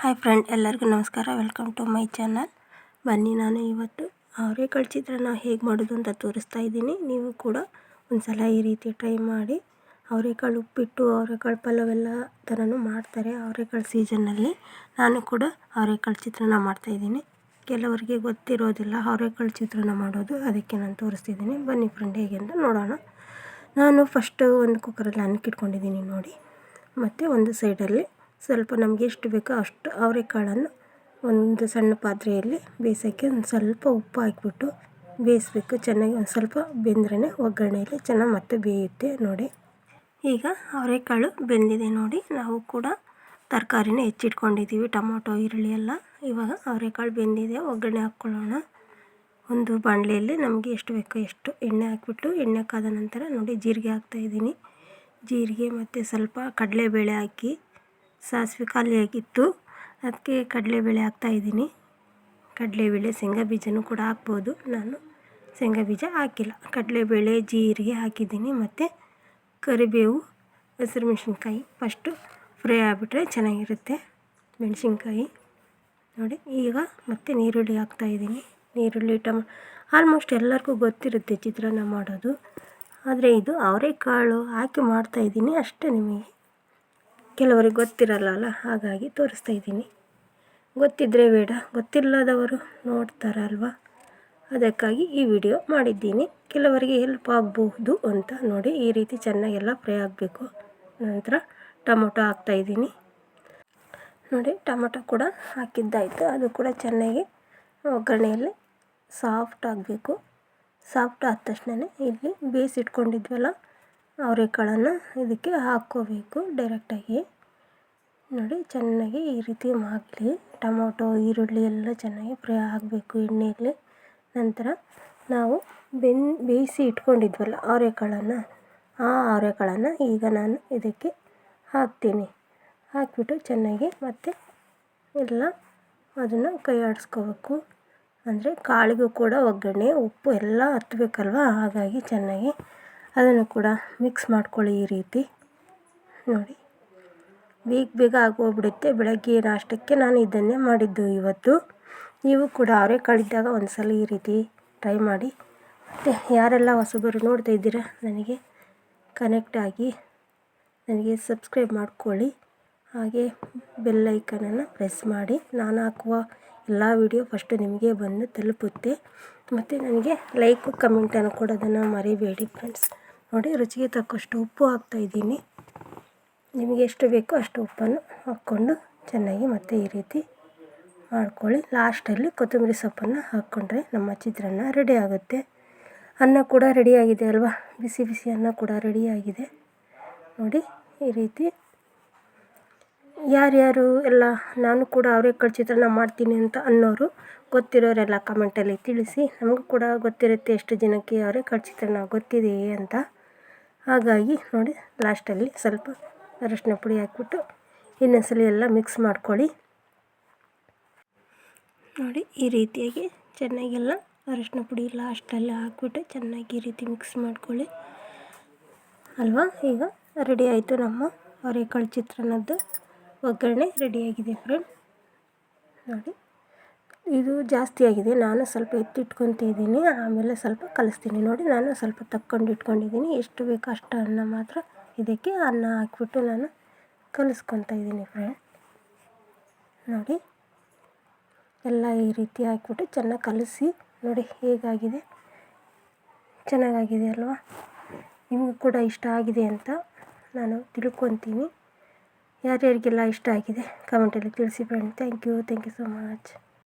Hi friend ಎಲ್ಲರಿಗೂ ನಮಸ್ಕಾರ. Welcome to my channel ಬನ್ನಿ, ನಾನು ಇವತ್ತು ಅವರೆಕಾಳು ಚಿತ್ರಾನ್ನ ಹೇಗೆ ಮಾಡೋದು ಅಂತ ತೋರಿಸ್ತಾ ಇದ್ದೀನಿ. ನೀವು ಕೂಡ ಒಂದು ಸಲ ಈ ರೀತಿ ಟ್ರೈ ಮಾಡಿ. ಅವರೆಕಾಳು ಉಪ್ಪಿಟ್ಟು ಅವರೆಕಾಳು ಪಲಾವೆಲ್ಲ ಥರನೂ ಮಾಡ್ತಾರೆ ಅವರೆಕಾಳು ಸೀಸನ್ನಲ್ಲಿ ನಾನು ಕೂಡ ಅವರೆಕಾಳು ಚಿತ್ರಾನ್ನ ಮಾಡ್ತಾಯಿದ್ದೀನಿ ಕೆಲವರಿಗೆ ಗೊತ್ತಿರೋದಿಲ್ಲ ಅವರೆಕಾಳು ಚಿತ್ರಾನ್ನ ಮಾಡೋದು. ಅದಕ್ಕೆ ನಾನು ತೋರಿಸ್ತಿದ್ದೀನಿ. ಬನ್ನಿ ಫ್ರೆಂಡ್ ಹೇಗೆ ಅಂತ ನೋಡೋಣ. ನಾನು ಫಸ್ಟು ಒಂದು ಕುಕ್ಕರಲ್ಲಿ ಅನ್ನಕ್ಕೆ ಇಟ್ಕೊಂಡಿದ್ದೀನಿ ನೋಡಿ. ಮತ್ತು ಒಂದು ಸೈಡಲ್ಲಿ ಸ್ವಲ್ಪ ನಮಗೆ ಎಷ್ಟು ಬೇಕೋ ಅಷ್ಟು ಅವರೆಕಾಳನ್ನು ಒಂದು ಸಣ್ಣ ಪಾತ್ರೆಯಲ್ಲಿ ಬೇಯಿಸೋಕ್ಕೆ ಒಂದು ಸ್ವಲ್ಪ ಉಪ್ಪು ಹಾಕಿಬಿಟ್ಟು ಬೇಯಿಸ್ಬೇಕು. ಚೆನ್ನಾಗಿ ಒಂದು ಸ್ವಲ್ಪ ಬೆಂದ್ರೇ ಒಗ್ಗರಣೆಯಲ್ಲಿ ಚೆನ್ನಾಗಿ ಮತ್ತೆ ಬೇಯುತ್ತೆ ನೋಡಿ. ಈಗ ಅವರೆಕಾಳು ಬೆಂದಿದೆ ನೋಡಿ. ನಾವು ಕೂಡ ತರಕಾರಿನ ಹೆಚ್ಚಿಟ್ಕೊಂಡಿದ್ದೀವಿ, ಟೊಮೊಟೊ, ಈರುಳ್ಳಿ ಎಲ್ಲ. ಇವಾಗ ಅವರೆಕಾಳು ಬೆಂದಿದೆ, ಒಗ್ಗರಣೆ ಹಾಕ್ಕೊಳ್ಳೋಣ. ಒಂದು ಬಾಣಲೆಯಲ್ಲಿ ನಮಗೆ ಎಷ್ಟು ಬೇಕೋ ಎಷ್ಟು ಎಣ್ಣೆ ಹಾಕಿಬಿಟ್ಟು, ಎಣ್ಣೆ ಕಾದ ನಂತರ ನೋಡಿ ಜೀರಿಗೆ ಹಾಕ್ತಾಯಿದ್ದೀನಿ ಜೀರಿಗೆ ಮತ್ತು ಸ್ವಲ್ಪ ಕಡಲೆಬೇಳೆ ಹಾಕಿ ಸಾಸಿವೆ ಖಾಲಿಯಾಗಿತ್ತು ಅದಕ್ಕೆ ಕಡಲೆಬೇಳೆ ಹಾಕ್ತಾಯಿದ್ದೀನಿ ಕಡಲೆಬೇಳೆ ಶೇಂಗಾ ಬೀಜನೂ ಕೂಡ ಹಾಕ್ಬೋದು. ನಾನು ಶೇಂಗಾ ಬೀಜ ಹಾಕಿಲ್ಲ. ಕಡಲೆಬೇಳೆ ಜೀರಿಗೆ ಹಾಕಿದ್ದೀನಿ. ಮತ್ತು ಕರಿಬೇವು, ಹಸಿರು ಮೆಣಸಿನ್ಕಾಯಿ ಫಸ್ಟು ಫ್ರೈ ಆಗಿಬಿಟ್ರೆ ಚೆನ್ನಾಗಿರುತ್ತೆ. ಮೆಣಸಿನ್ಕಾಯಿ ನೋಡಿ, ಈಗ ಮತ್ತೆ ನೀರುಳ್ಳಿ ಹಾಕ್ತಾಯಿದ್ದೀನಿ ನೀರುಳ್ಳಿ ಟಮ ಆಲ್ಮೋಸ್ಟ್ ಎಲ್ಲರಿಗೂ ಗೊತ್ತಿರುತ್ತೆ ಚಿತ್ರಾನ್ನ ಮಾಡೋದು. ಆದರೆ ಇದು ಅವರೆಕಾಳು ಹಾಕಿ ಮಾಡ್ತಾಯಿದ್ದೀನಿ ಅಷ್ಟೇ ನಿಮಗೆ. ಕೆಲವರಿಗೆ ಗೊತ್ತಿರಲ್ಲ ಹಾಗಾಗಿ ತೋರಿಸ್ತಾ ಇದ್ದೀನಿ. ಗೊತ್ತಿದ್ದರೆ ಬೇಡ, ಗೊತ್ತಿಲ್ಲದವರು ನೋಡ್ತಾರಲ್ವ? ಅದಕ್ಕಾಗಿ ಈ ವಿಡಿಯೋ ಮಾಡಿದ್ದೀನಿ. ಕೆಲವರಿಗೆ ಹೆಲ್ಪ್ ಆಗಬಹುದು ಅಂತ ನೋಡಿ, ಈ ರೀತಿ ಚೆನ್ನಾಗೆಲ್ಲ ಫ್ರೈ ಆಗಬೇಕು. ನಂತರ ಟೊಮೊಟೊ ಹಾಕ್ತಾಯಿದ್ದೀನಿ ನೋಡಿ, ಟೊಮೊಟೊ ಕೂಡ ಹಾಕಿದ್ದಾಯಿತು. ಅದು ಕೂಡ ಚೆನ್ನಾಗಿ ಒಗ್ಗರಣೆಯಲ್ಲಿ ಸಾಫ್ಟ್ ಆಗಬೇಕು. ಸಾಫ್ಟ್ ಆದ ತಕ್ಷಣ ಇಲ್ಲಿ ಬೇಯಿಸಿಟ್ಕೊಂಡಿದ್ವಲ್ಲ ಅವರೆಕಾಳನ್ನು ಇದಕ್ಕೆ ಹಾಕ್ಕೋಬೇಕು ಡೈರೆಕ್ಟಾಗಿ. ನೋಡಿ, ಚೆನ್ನಾಗಿ ಈ ರೀತಿ ಮಾಡಲಿ ಟೊಮೊಟೊ, ಈರುಳ್ಳಿ ಎಲ್ಲ ಚೆನ್ನಾಗಿ ಫ್ರೈ ಆಗಬೇಕು ಎಣ್ಣೆಯಲ್ಲಿ. ನಂತರ ನಾವು ಬೆನ್, ಬೇಯಿಸಿ ಇಟ್ಕೊಂಡಿದ್ವಲ್ಲ ಅವರೆಕಾಳನ್ನು, ಆ ಅವರೆಕಾಳನ್ನು ಈಗ ನಾನು ಇದಕ್ಕೆ ಹಾಕ್ತೀನಿ. ಹಾಕಿಬಿಟ್ಟು ಚೆನ್ನಾಗಿ ಮತ್ತೆ ಎಲ್ಲ ಅದನ್ನು ಕೈ ಆಡಿಸ್ಕೋಬೇಕು ಅಂದರೆ ಕಾಳಿಗೂ ಕೂಡ ಒಗ್ಗರಣೆ, ಉಪ್ಪು ಎಲ್ಲ ಹತ್ತಬೇಕಲ್ವ ಹಾಗಾಗಿ ಚೆನ್ನಾಗಿ ಅದನ್ನು ಕೂಡ ಮಿಕ್ಸ್ ಮಾಡ್ಕೊಳ್ಳಿ ಈ ರೀತಿ. ನೋಡಿ. ಬೇಗ ಬೇಗ ಆಗೋಗ್ಬಿಡುತ್ತೆ. ಬೆಳಗ್ಗೆ ನಾಷ್ಟಕ್ಕೆ ನಾನು ಇದನ್ನೇ ಮಾಡಿದ್ದು ಇವತ್ತು. ನೀವು ಕೂಡ ಅವರೆಕಾಳಿದ್ದಾಗ ಒಂದು ಸಲ ಈ ರೀತಿ ಟ್ರೈ ಮಾಡಿ. ಮತ್ತು ಯಾರೆಲ್ಲ ಹೊಸಬರು ನೋಡ್ತಾ ಇದ್ದೀರಾ, ನನಗೆ ಕನೆಕ್ಟ್ ಆಗಿ ನನಗೆ ಸಬ್ಸ್ಕ್ರೈಬ್ ಮಾಡ್ಕೊಳ್ಳಿ. ಹಾಗೆ ಬೆಲ್ಲೈಕನನ್ನು ಪ್ರೆಸ್ ಮಾಡಿ. ನಾನು ಹಾಕುವ ಎಲ್ಲ ವಿಡಿಯೋ ಫಸ್ಟು ನಿಮಗೆ ಬಂದು ತಲುಪುತ್ತೆ. ಮತ್ತು ನನಗೆ ಲೈಕು ಕಮೆಂಟನ್ನು ಕೊಡೋದನ್ನು ಮರಿಬೇಡಿ ಫ್ರೆಂಡ್ಸ್ ನೋಡಿ, ರುಚಿಗೆ ತಕ್ಕಷ್ಟು ಉಪ್ಪು ಹಾಕ್ತಾಯಿದ್ದೀನಿ ನಿಮಗೆ ಎಷ್ಟು ಬೇಕೋ ಅಷ್ಟು ಉಪ್ಪನ್ನು ಹಾಕ್ಕೊಂಡು ಚೆನ್ನಾಗಿ ಮತ್ತೆ ಈ ರೀತಿ ಮಾಡ್ಕೊಳ್ಳಿ. ಲಾಸ್ಟಲ್ಲಿ ಕೊತ್ತಂಬರಿ ಸೊಪ್ಪನ್ನು ಹಾಕ್ಕೊಂಡ್ರೆ ನಮ್ಮ ಚಿತ್ರಾನ್ನ ರೆಡಿ ಆಗುತ್ತೆ. ಅನ್ನ ಕೂಡ ರೆಡಿಯಾಗಿದೆ ಅಲ್ವಾ? ಬಿಸಿ ಬಿಸಿ ಅನ್ನ ಕೂಡ ರೆಡಿಯಾಗಿದೆ ನೋಡಿ, ಈ ರೀತಿ ಯಾರ್ಯಾರು ಎಲ್ಲ, ನಾನು ಕೂಡ ಅವರೆಕಾಳು ಚಿತ್ರಾನ್ನ ಮಾಡ್ತೀನಿ ಅಂತ ಅನ್ನೋರು ಗೊತ್ತಿರೋರೆಲ್ಲ ಕಮೆಂಟಲ್ಲಿ ತಿಳಿಸಿ. ನಮಗೂ ಕೂಡ ಗೊತ್ತಿರುತ್ತೆ ಎಷ್ಟು ಜನಕ್ಕೆ ಅವರೆಕಾಳು ಚಿತ್ರಾನ್ನ ಗೊತ್ತಿದೆಯೇ ಅಂತ. ಹಾಗಾಗಿ ನೋಡಿ ಲಾಸ್ಟಲ್ಲಿ ಸ್ವಲ್ಪ ಅರಶಿನ ಪುಡಿ ಹಾಕ್ಬಿಟ್ಟು ಇನ್ನೊಂದ್ಸಲ ಎಲ್ಲ ಮಿಕ್ಸ್ ಮಾಡ್ಕೊಳ್ಳಿ. ನೋಡಿ, ಈ ರೀತಿಯಾಗಿ ಚೆನ್ನಾಗೆಲ್ಲ ಅರಶಿನ ಪುಡಿ ಲಾಸ್ಟಲ್ಲಿ ಹಾಕ್ಬಿಟ್ಟು ಚೆನ್ನಾಗಿ ಈ ರೀತಿ ಮಿಕ್ಸ್ ಮಾಡ್ಕೊಳ್ಳಿ. ಅಲ್ವಾ? ಈಗ ರೆಡಿ ಆಯಿತು ನಮ್ಮ ಅವರೆಕಾಳು ಚಿತ್ರಾನ್ನದ್ದು ಒಗ್ಗರಣೆ ರೆಡಿಯಾಗಿದೆ ಫ್ರೆಂಡ್ ನೋಡಿ. ಇದು ಜಾಸ್ತಿ ಆಗಿದೆ. ನಾನು ಸ್ವಲ್ಪ ಎತ್ತಿಟ್ಕೊತಿದ್ದೀನಿ ಆಮೇಲೆ ಸ್ವಲ್ಪ ಕಲಿಸ್ತೀನಿ. ನೋಡಿ, ನಾನು ಸ್ವಲ್ಪ ತಕ್ಕೊಂಡು ಇಟ್ಕೊಂಡಿದ್ದೀನಿ. ಎಷ್ಟು ಬೇಕೋ ಅಷ್ಟು ಅನ್ನ ಮಾತ್ರ ಇದಕ್ಕೆ ಅನ್ನ ಹಾಕ್ಬಿಟ್ಟು ನಾನು ಕಲಿಸ್ಕೊತಾ ಇದ್ದೀನಿ ಫ್ರೆಂಡ್ ನೋಡಿ. ಎಲ್ಲ ಈ ರೀತಿ ಹಾಕ್ಬಿಟ್ಟು ಚೆನ್ನಾಗಿ ಕಲಿಸಿ. ನೋಡಿ, ಹೇಗಾಗಿದೆ? ಚೆನ್ನಾಗಾಗಿದೆ ಅಲ್ವಾ? ನಿಮಗೂ ಕೂಡ ಇಷ್ಟ ಆಗಿದೆ ಅಂತ ನಾನು ತಿಳ್ಕೊತೀನಿ. ಯಾರ್ಯಾರಿಗೆಲ್ಲ ಇಷ್ಟ ಆಗಿದೆ ಕಮೆಂಟಲ್ಲಿ ತಿಳಿಸಿ friend thank you thank you so much